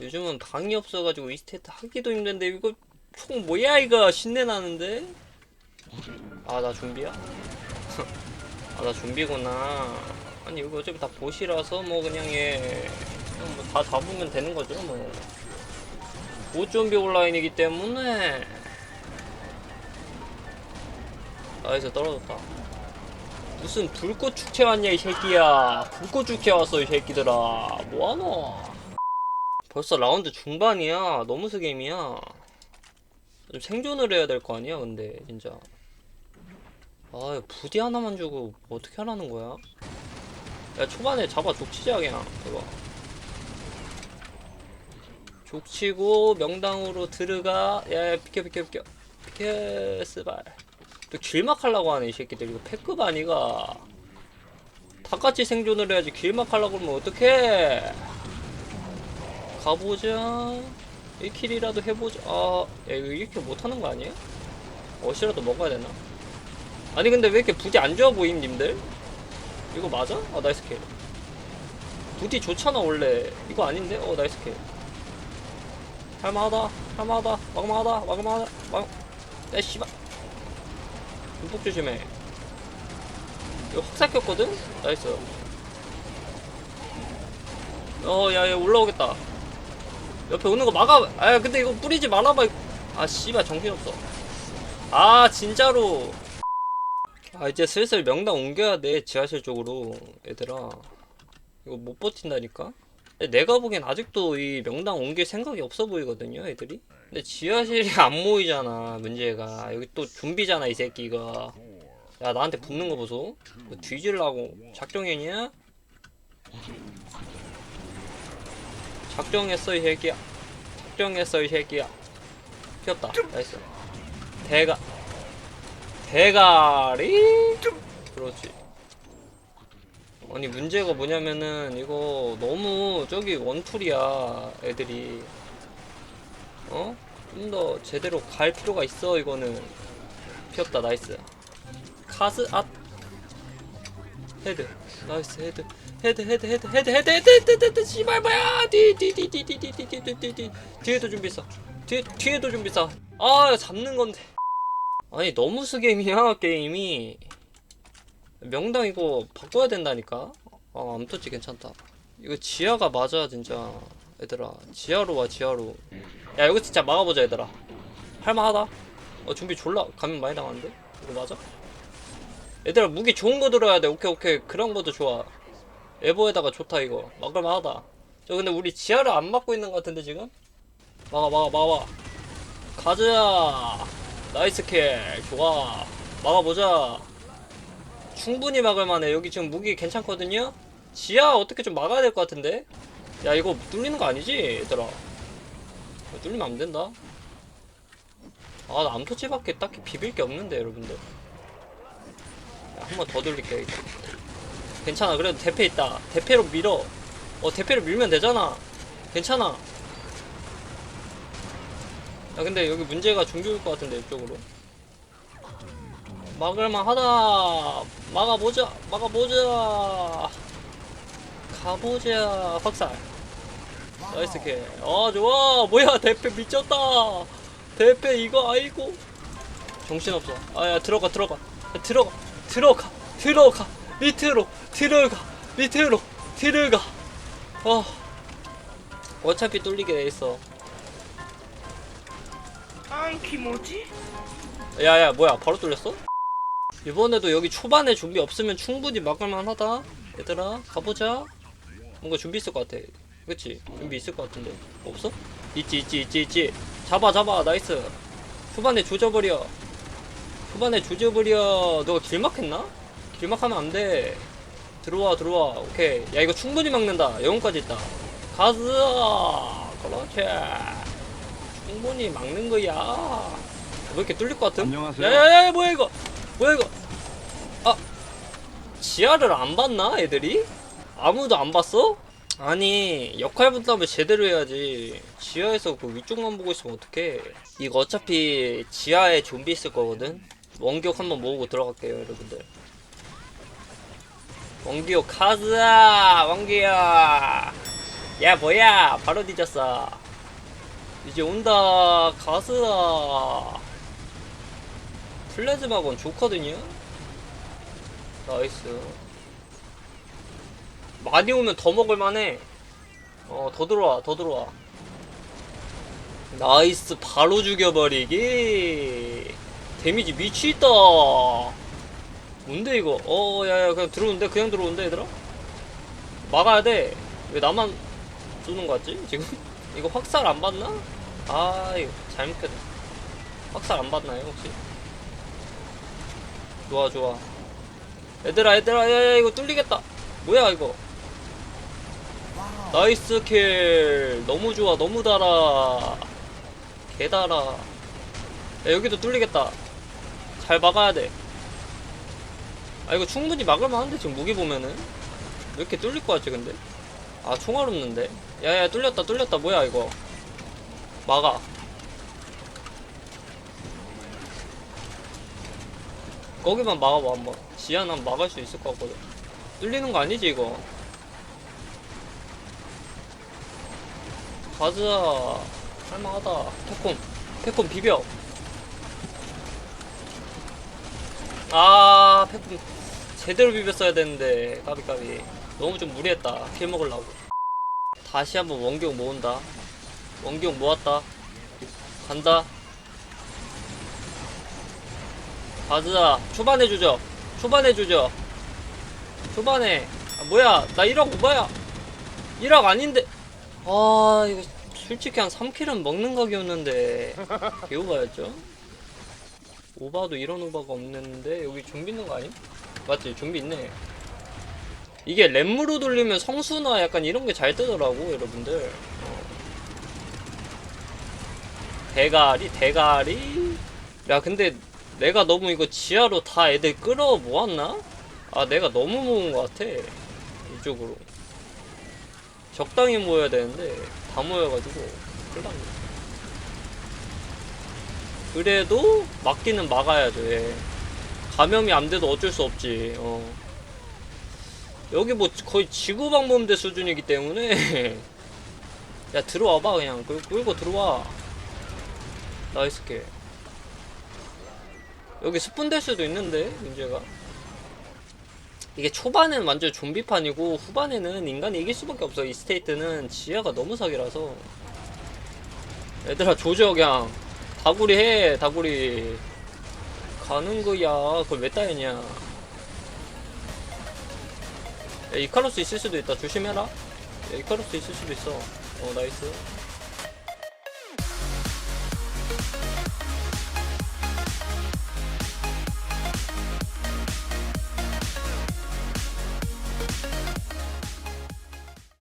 요즘은 방이 없어가지고 이스테이트 하기도 힘든데 이거 총 뭐야 이거? 신내 나는데? 아나 좀비야? 아나 좀비구나. 아니 이거 어차피 다 보시라서 뭐 그냥 얘 그냥 뭐다 잡으면 되는 거죠 뭐. 보좀비 온라인이기 때문에. 나에서 떨어졌다. 무슨 불꽃 축제 왔냐 이 새끼야. 불꽃 축제 왔어 이 새끼들아. 뭐하노 벌써 라운드 중반이야. 너무 스게임이야. 좀 생존을 해야 될 거 아니야 근데 진짜. 아 부디 하나만 주고 뭐 어떻게 하라는 거야? 야 초반에 잡아 족치자 그냥. 이거 족치고 명당으로 들어가. 야 비켜 비켜 비켜. 비켜 스발. 또 길막 하려고 하네 이 새끼들. 이거 패급 아니가. 다 같이 생존을 해야지. 길막 하려고 그러면 어떡해 가보자 1킬이라도 해보자 아 야, 이거 이렇게 못하는 거 아니에요? 어시라도 먹어야 되나? 아니 근데 왜 이렇게 부디 안 좋아 보임 님들? 이거 맞아? 아 나이스 킬 부디 좋잖아 원래 이거 아닌데? 어 나이스 킬 할만하다 할만하다 막만하다 막만하다 막... 야 씨발 눈폭 조심해 이거 확 삭혔거든? 나이스 어야야 올라오겠다 옆에 오는 거 막아 아 근데 이거 뿌리지 말아봐. 아 씨발 정신없어. 아 진짜로. 아 이제 슬슬 명당 옮겨야 돼 지하실 쪽으로. 얘들아. 이거 못 버틴다니까? 내가 보기엔 아직도 이 명당 옮길 생각이 없어 보이거든요 애들이? 근데 지하실이 안 모이잖아 문제가. 여기 또 좀비잖아 이 새끼가. 야 나한테 붙는 거 보소. 뭐 뒤질라고. 작정했냐? 작정했어 이 새끼야. 작정했어 이 새끼야. 피었다. 나이스. 대가 대가리? 그렇지. 아니 문제가 뭐냐면은 이거 너무 저기 원툴이야 애들이. 어? 좀 더 제대로 갈 필요가 있어 이거는. 피었다. 나이스. 카스 앗 헤드 나이스 헤드 헤드 헤드 헤드 헤드 헤드 헤드 헤드 헤드 헤드 씨발 뭐야 뒤뒤뒤뒤뒤뒤뒤뒤뒤 뒤에도 준비 있어 뒤 뒤에도 준비 있어 아 잡는 건데 아니 너무 스게임이야 게임이 명당 이거 바꿔야 된다니까 아 암토치 괜찮다 이거 지하가 맞아 진짜 얘들아 지하로 와 지하로 야 여기 진짜 막아보자 얘들아 할만하다 어 준비 졸라 가면 많이 당하는데 이거 맞아? 얘들아 무기 좋은 거 들어야 돼. 오케이 오케이. 그런 것도 좋아. 에버에다가 좋다 이거. 막을만하다. 저 근데 우리 지하를 안 막고 있는 것 같은데 지금? 막아 막아 막아. 가자. 나이스 킬 좋아. 막아보자. 충분히 막을만해. 여기 지금 무기 괜찮거든요? 지하 어떻게 좀 막아야 될 것 같은데? 야 이거 뚫리는 거 아니지 얘들아? 뚫리면 안 된다. 아나 암토치밖에 딱히 비빌 게 없는데 여러분들 한 번 더 돌릴게. 이거. 괜찮아. 그래도 대패 있다. 대패로 밀어. 어 대패로 밀면 되잖아. 괜찮아. 야 근데 여기 문제가 중기 올것 같은데 이쪽으로. 막을만 하다. 막아보자. 막아보자. 가보자. 확살. 나이스 킬아 좋아. 뭐야 대패 미쳤다. 대패 이거 아이고. 정신없어. 아야 들어가 들어가. 야, 들어가 들어가 들어가 밑으로 들어가 밑으로 들어가. 어. 어차피 뚫리게 돼 있어. 안키 뭐지? 야야 뭐야 바로 뚫렸어? 이번에도 여기 초반에 준비 없으면 충분히 막을만 하다. 얘들아 가보자. 뭔가 준비 있을 것 같아. 그치? 준비 있을 것 같은데. 없어? 있지 있지 있지 있지. 잡아 잡아. 나이스. 초반에 조져버려 초반에 조져버려 너가 길막했나? 길막하면 안 돼. 들어와 들어와. 오케이. 야 이거 충분히 막는다. 영웅까지 있다. 가즈 그렇지. 충분히 막는 거야. 왜 이렇게 뚫릴 것 같음? 안녕하세요. 야야야 뭐야 이거? 뭐야 이거? 아 지하를 안 봤나 애들이? 아무도 안 봤어? 아니 역할 분담을 제대로 해야지. 지하에서 그 위쪽만 보고 있으면 어떡해? 이거 어차피 지하에 좀비 있을 거거든 원기옥 한번 모으고 들어갈게요 여러분들. 원기옥 카즈아! 원기야 야 뭐야? 바로 뒤졌어. 이제 온다 가스다 플래즈마건 좋거든요? 나이스. 많이 오면 더 먹을만해. 어 더 들어와 더 들어와. 나이스 바로 죽여버리기 데미지 미치있다. 뭔데 이거? 어 야야 그냥 들어온대 그냥 들어온대 얘들아? 막아야 돼 왜 나만 쏘는 거 같지 지금? 이거 확살 안 받나? 아 이거 잘못 켰네. 확살 안 받나요 혹시? 좋아 좋아. 얘들아 얘들아 야야 이거 뚫리겠다. 뭐야 이거? 나이스 킬. 너무 좋아 너무 달아. 개 달아. 야, 여기도 뚫리겠다 잘 막아야 돼 아 이거 충분히 막을만 한데 지금 무기 보면은? 왜 이렇게 뚫릴 것 같지 근데? 아 총알 없는데? 야야 뚫렸다 뚫렸다. 뭐야 이거? 막아. 거기만 막아봐 한번. 지하는 한번 막을 수 있을 것 같거든. 뚫리는 거 아니지 이거? 가자 할만하다. 태콤. 태콤 비벼 아 태콤 제대로 비볐어야 되는데 까비까비. 너무 좀 무리했다. 킬 먹으려고. 다시 한번 원경 모은다. 원경 모았다. 간다. 가자 초반에 주죠 초반에 주죠 초반에. 아 뭐야? 나 1억 오바야? 1억 아닌데. 아 이거 솔직히 한 3킬은 먹는 각이었는데 개오바였죠 오바도 이런 오바가 없는데 여기 좀비 있는 거 아님? 맞지? 좀비 있네. 이게 램으로 돌리면 성수나 약간 이런 게 잘 뜨더라고 여러분들. 어. 대가리 대가리? 야 근데 내가 너무 이거 지하로 다 애들 끌어 모았나? 아 내가 너무 모은 것 같아 이쪽으로. 적당히 모여야 되는데 다 모여가지고. 큰일 났네 그래도 막기는 막아야 돼. 감염이 안 돼도 어쩔 수 없지. 어. 여기 뭐 거의 지구방범대 수준이기 때문에. 야 들어와봐 그냥. 끌, 끌고 들어와. 나이스 게 여기 스폰 될 수도 있는데 문제가. 이게 초반에는 완전 좀비판이고 후반에는 인간이 이길 수밖에 없어. 이 스테이트는 지하가 너무 사기라서. 얘들아 조져 그냥 다구리 해 다구리. 가는 거야. 그걸 왜 따였냐. 야, 이카로스 있을 수도 있다. 조심해라. 야, 이카로스 있을 수도 있어. 어 나이스